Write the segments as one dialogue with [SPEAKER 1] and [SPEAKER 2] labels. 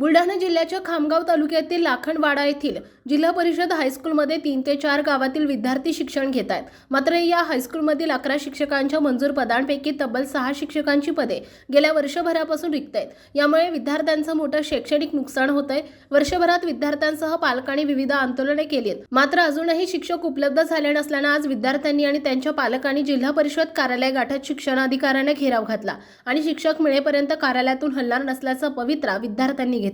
[SPEAKER 1] बुलढाणा जिल्ह्याच्या खामगाव तालुक्यातील लाखणवाडा येथील जिल्हा परिषद हायस्कूलमध्ये तीन ते चार गावातील विद्यार्थी शिक्षण घेत आहेत. मात्र या हायस्कूलमधील अकरा शिक्षकांच्या मंजूर पदांपैकी तब्बल सहा शिक्षकांची पदे गेल्या वर्षभरापासून रिक्त आहेत. यामुळे विद्यार्थ्यांचं मोठं शैक्षणिक नुकसान होत आहे वर्षभरात विद्यार्थ्यांसह पालकांनी विविध आंदोलने केली आहेत मात्र अजूनही शिक्षक उपलब्ध झाले नसल्यानं आज विद्यार्थ्यांनी आणि त्यांच्या पालकांनी जिल्हा परिषद कार्यालय गाठत शिक्षणाधिकाऱ्याने घेराव घातला आणि शिक्षक मिळेपर्यंत कार्यालयातून हलणार नसल्याचा पवित्रा विद्यार्थ्यांनी घेतला.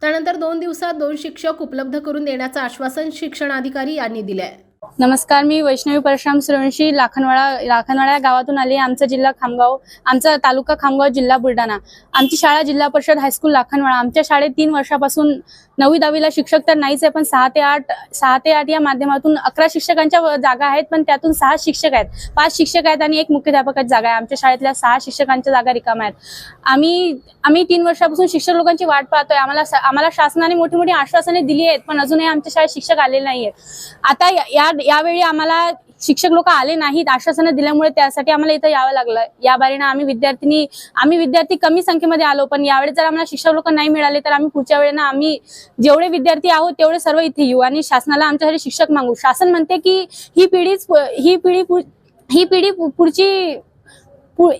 [SPEAKER 1] त्यानंतर दोन दिवसात दोन शिक्षक उपलब्ध करून देण्याचं आश्वासन शिक्षणाधिकारी यांनी दिले आहे
[SPEAKER 2] नमस्कार मी वैष्णवी परशुराम सुरवंशी लाखनवाडा लाखनवाडा गावातून आली आमचा जिल्हा खामगाव आमचा तालुका खामगाव जिल्हा बुलढाणा. आमची शाळा जिल्हा परिषद हायस्कूल लाखनवाडा. आमच्या शाळेत तीन वर्षापासून नववी दहावीला शिक्षक तर नाहीच आहे पण सहा ते आठ सहा ते आठ या माध्यमातून अकरा शिक्षकांच्या जागा आहेत पण त्यातून सहा शिक्षक आहेत. पाच शिक्षक आहेत आणि एक मुख्याध्यापकाची जागा आहे. आमच्या शाळेतल्या सहा शिक्षकांच्या जागा रिकाम्या आहेत. आम्ही आम्ही तीन वर्षापासून शिक्षक लोकांची वाट पाहतोय. आम्हाला आम्हाला शासनाने मोठी मोठी आश्वासने दिली आहेत पण अजूनही आमच्या शाळेत शिक्षक आलेले नाही आहेत आता या यावेळी आम्हाला शिक्षक लोक आले नाहीत आश्वासनं दिल्यामुळे त्यासाठी आम्हाला इथं यावं लागलं. या बारीनं आम्ही विद्यार्थीनी आम्ही विद्यार्थी कमी संख्येमध्ये आलो पण यावेळी जर आम्हाला शिक्षक लोक नाही मिळाले तर आम्ही पुढच्या वेळेला आम्ही जेवढे विद्यार्थी आहोत तेवढे सर्व इथे येऊ. आणि शासनाला आमच्यासाठी शिक्षक मागू. शासन म्हणते की ही पिढीच ही पिढी ही पिढी पुढची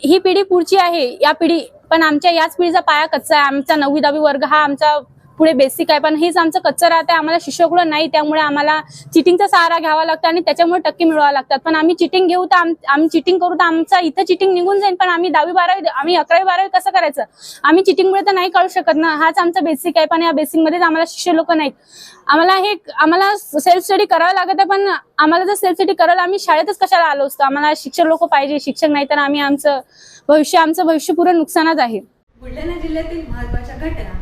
[SPEAKER 2] ही पिढी पुढची आहे या पिढी पण आमच्या याच पिढीचा पाया कच्चा आहे. आमचा नववी दहावी वर्ग हा आमचा पुढे बेसिक आहे. पण हेच आमचं कच्चं राहतं आम्हाला शिक्षक नाही. त्यामुळे आम्हाला चिटिंगचा सहारा घ्यावा लागतो आणि त्याच्यामुळे टक्के मिळवावं लागतात. पण आम्ही चिटिंग घेऊ तर आम- आम्ही चिटिंग करू तर आमचा इथं चिटिंग निघून जाईल. पण आम्ही दहावी बारावी आम्ही अकरावी बारावी कसं करायचं? आम्ही चिटिंगमुळे तर नाही काढू शकत ना. हाच आमचा बेसिक आहे. पण या बेसिकमध्येच आम्हाला शिष्य लोक नाहीत. आम्हाला हे आम्हाला सेल्फ स्टडी करावं लागत आहे. पण आम्हाला जर सेल्फ स्टडी करायला आम्ही शाळेतच कशाला आलो असतो? आम्हाला शिक्षक लोक पाहिजे. शिक्षक नाही तर आम्ही आमचं भविष्य आमचं भविष्य नुकसानच आहे.
[SPEAKER 3] बुलढाणा जिल्ह्यातील महत्त्वाच्या घटना.